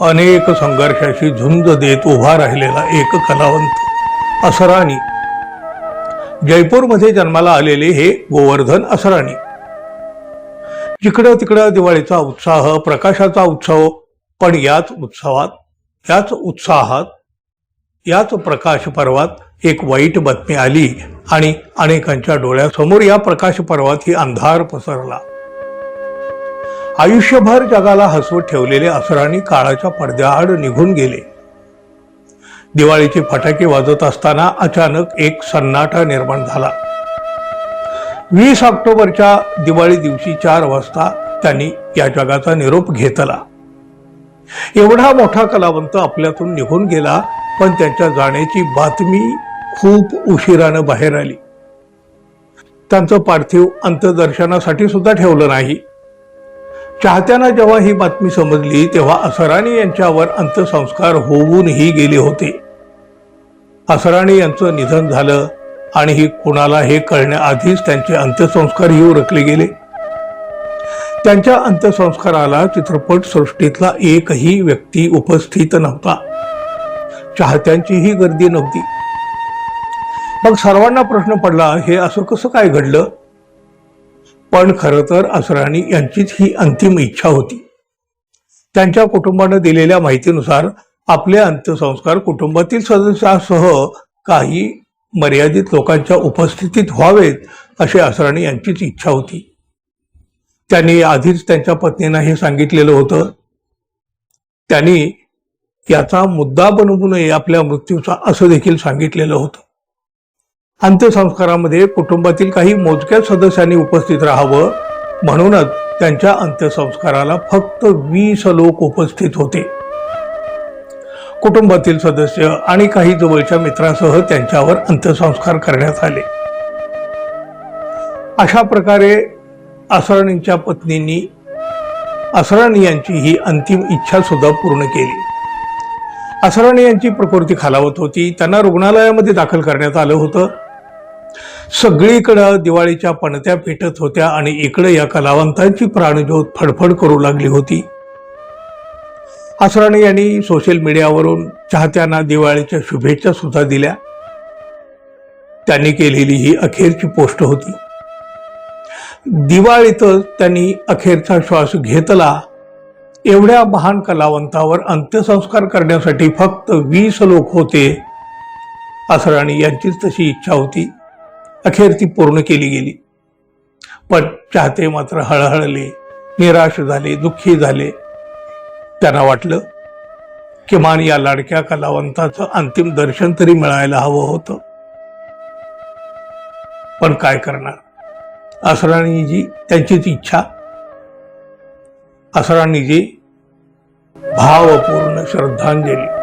अनेक संघर्षाशी झुंज देत उभा राहिलेला एक कलावंत असराणी. जयपूरमध्ये जन्माला आलेले हे गोवर्धन असराणी. जिकडं तिकडं दिवाळीचा उत्साह प्रकाशाचा उत्सव पण याच उत्सवात याच उत्साहात याच प्रकाश पर्वात एक वाईट बातमी आली आणि अनेकांच्या डोळ्यासमोर या प्रकाश पर्वात ही अंधार पसरला. आयुष्यभर जगाला हसवत ठेवलेले असराणी काळाच्या पडद्याआड निघून गेले. दिवाळीचे फटाके वाजत असताना अचानक एक सन्नाटा निर्माण झाला. वीस ऑक्टोबरच्या दिवाळी दिवशी चार वाजता त्यांनी या जगाचा निरोप घेतला. एवढा मोठा कलावंत आपल्यातून निघून गेला पण त्यांच्या जाण्याची बातमी खूप उशिरानं बाहेर आली. त्यांचं पार्थिव अंतदर्शनासाठी सुद्धा ठेवलं नाही. चाहत्यांना जेव्हा ही बातमी समजली तेव्हा असराणी यांच्यावर अंत्यसंस्कार होऊनही गेले होते. असराणी यांचं निधन झालं आणि ही कुणाला हे कळण्याआधीच त्यांचे अंत्यसंस्कार येऊ उरकले गेले. त्यांच्या अंत्यसंस्काराला चित्रपट सृष्टीतला एकही व्यक्ती उपस्थित नव्हता. चाहत्यांचीही गर्दी नव्हती. मग सर्वांना प्रश्न पडला हे असं कसं काय घडलं? पण खरं तर असराणी यांचीच ही अंतिम इच्छा होती. त्यांच्या कुटुंबानं दिलेल्या माहितीनुसार आपले अंत्यसंस्कार कुटुंबातील सदस्यासह काही मर्यादित लोकांच्या उपस्थितीत व्हावेत अशी असराणी यांचीच इच्छा होती. त्यांनी आधीच त्यांच्या पत्नींना हे सांगितलेलं होतं. त्यांनी याचा मुद्दा बनवू नये आपल्या मृत्यूचा असं देखील सांगितलेलं होतं. अंत्यसंस्कारामध्ये कुटुंबातील काही मोजक्या सदस्यांनी उपस्थित राहावं. म्हणूनच त्यांच्या अंत्यसंस्काराला फक्त वीस लोक उपस्थित होते. कुटुंबातील सदस्य आणि काही जवळच्या मित्रांसह त्यांच्यावर अंत्यसंस्कार करण्यात आले. अशा प्रकारे असरणींच्या पत्नींनी असरणी यांची ही अंतिम इच्छा सुद्धा पूर्ण केली. असरणी यांची प्रकृती खालावत होती. त्यांना रुग्णालयामध्ये दाखल करण्यात आलं होतं. सगळीकडं दिवाळीच्या पणत्या पेटत होत्या आणि इकडे या कलावंतांची प्राणज्योत फडफड करू लागली होती. आसराणी यांनी सोशल मीडियावरून चाहत्यांना दिवाळीच्या शुभेच्छा सुद्धा दिल्या. त्यांनी केलेली ही अखेरची पोस्ट होती. दिवाळीतच त्यांनी अखेरचा श्वास घेतला. एवढ्या महान कलावंतावर अंत्यसंस्कार करण्यासाठी फक्त वीस लोक होते असराणी यांचीच तशी इच्छा होती. अखेर ती पूर्ण केली गेली. पण चाहते मात्र हळहळले निराश झाले दुःखी झाले. त्यांना वाटलं किमान या लाडक्या कलावंताचं अंतिम दर्शन तरी मिळायला हवं होतं. पण काय करणार? असराणीजी त्यांचीच इच्छा. असराणीजी भावपूर्ण श्रद्धांजली.